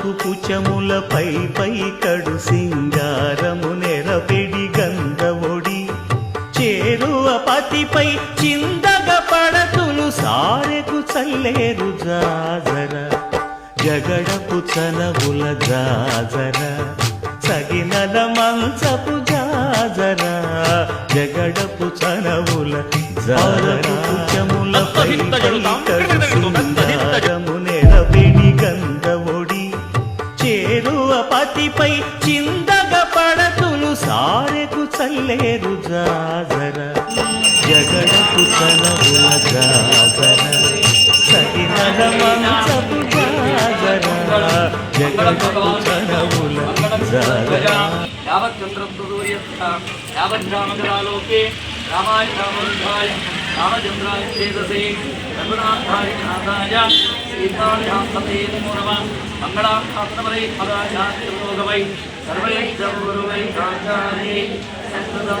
పాలకు పుచములపై పై కడు సింగారము నెరపెడి గంధవొడి. చేరువ పతిపై చిందగ పడతులు సారెకు చల్లేరు జాజర. జగడపు చనవుల జాజర. సగినల మంచపు జాజర. జగడపు చనవుల జాజర. చేరువ చిందగ పడతులు సారెకు చల్లేరు జాజర. జగడకు చలవుల జాజర. సతి మంచపు జాజర. జగడకు చలవుల జాజర. యావత్ యావచ్చంద్రం యావత్ యావజ్రామజలాలోకే రామాయ రామరుద్ధాయ రామచంద్రాయ చేదసే రఘునాథాయ నాథాయ సీతాభ్యాస్తతే నమో మంగళాశాస్త్రమలై పదాచార్యోగవై సర్వైశ్వరువై కాచారే సంతదం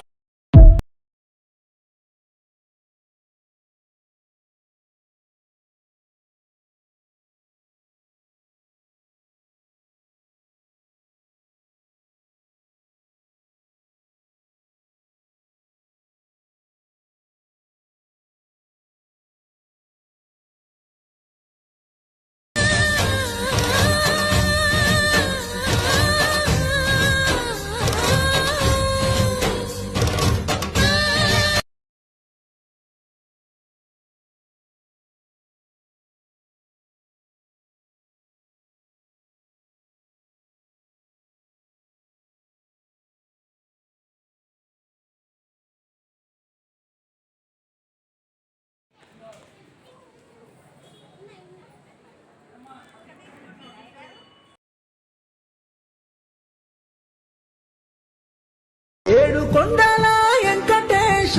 కొండల వెంకటేశ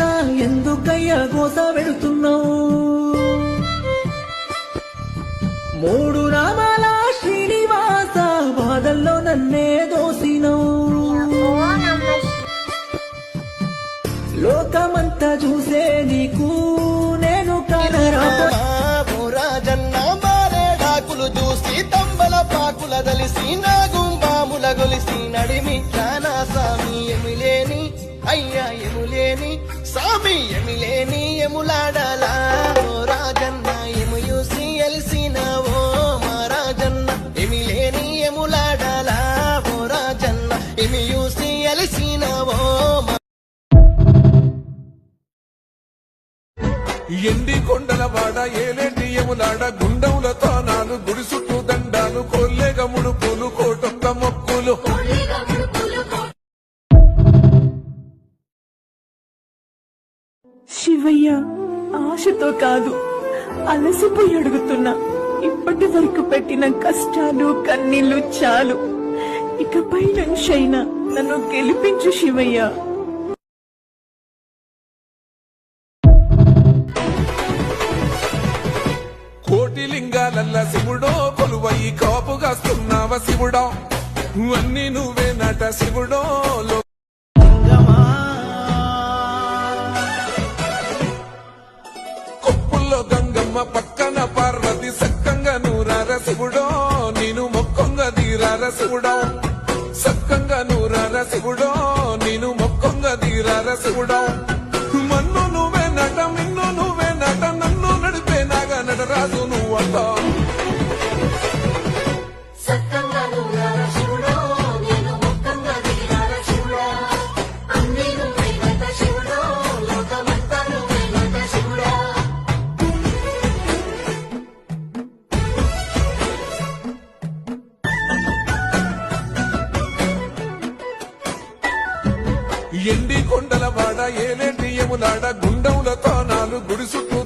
ఎందుకయ్య గోస వెళుతున్నావు? మూడు నామాల శ్రీనివాస బాధల్లో నన్నే దోసినవు. లోకమంతా చూసే నీకు నేను కనరా రాజన్న మారేడాకులు చూసి తంబల పాకుల దలిసి నాగుంబాముల గొలిసి నడిమి చానా సామి ఎమిలేని అయ్యా ఎములేని సామి ఎమిలేని ఎములాడలా ఓ రాజన్న ఎము చూసి ఓ మా రాజన్న ఎమిలేని ఎములాడలా ఓ రాజన్న ఎమి చూసి ఎలిసిన మా ఎండి కొండల వాడ ఏలేటి ఎములాడ గుండములతో నాను గుడి చుట్టూ దండాలు కొల్లి ఆశతో కాదు అలసిపోయి అడుగుతున్నా. ఇప్పటి వరకు పెట్టిన కష్టాలు కన్నీళ్ళు చాలు. ఇకపై నుంచైనా నన్ను గెలిపించు శివయ్య. కోటి లింగాలల్ల శివుడో కొలువై కాపుగాస్తున్నావ శివుడా? అన్ని నువ్వే నట శివుడో శివుడో నేను మొక్కొంగ తీరార శివుడా సక్కంగా నూరార శివుడో నేను మొక్కొంగ తీరార శివుడా ఎండి కొండల వాడ ఏలేటి యములాడ గుండవుల తానాలు గుడిసుకు